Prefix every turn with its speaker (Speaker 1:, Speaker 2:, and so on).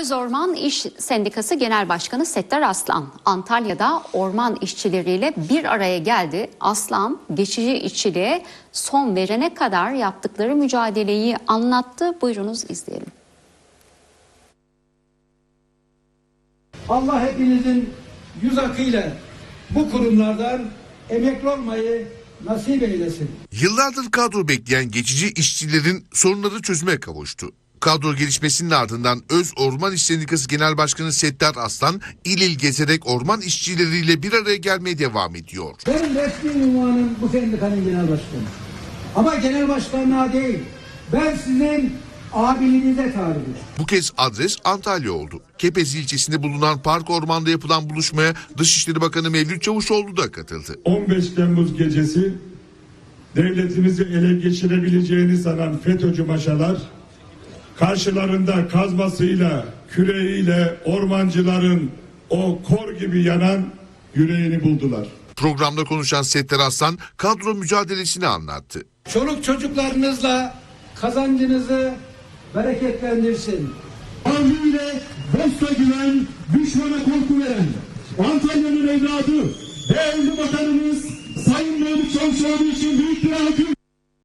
Speaker 1: Öz Orman İş Sendikası Genel Başkanı Settar Aslan Antalya'da orman işçileriyle bir araya geldi. Aslan geçici işçiliğe son verene kadar yaptıkları mücadeleyi anlattı. Buyurunuz izleyelim.
Speaker 2: Allah hepinizin yüz akıyla bu kurumlardan emekli olmayı nasip eylesin.
Speaker 3: Yıllardır kadro bekleyen geçici işçilerin sorunları çözüme kavuştu. Kadro gelişmesinin ardından Öz Orman İş Sendikası Genel Başkanı Settar Aslan il il gezerek orman işçileriyle bir araya gelmeye devam ediyor.
Speaker 2: Benim resmi unvanım bu sendikanın genel başkanı. Ama genel başkanlığa değil. Ben sizin abiliğinize talibim.
Speaker 3: Bu kez adres Antalya oldu. Kepez ilçesinde bulunan park ormanda yapılan buluşmaya Dışişleri Bakanı Mevlüt Çavuşoğlu da katıldı.
Speaker 4: 15 Temmuz gecesi devletimizi ele geçirebileceğini sanan FETÖ'cü maşalar karşılarında kazmasıyla, küreğiyle ormancıların o kor gibi yanan yüreğini buldular.
Speaker 3: Programda konuşan Settar Aslan kadro mücadelesini anlattı.
Speaker 2: Çoluk çocuklarınızla kazancınızı bereketlendirsin.
Speaker 5: Avluyla dosta güven, düşmana korku veren, Antalya'nın evladı, değerli bakanımız Sayın Mevlüt Çavuşoğlu için büyük bir alkış.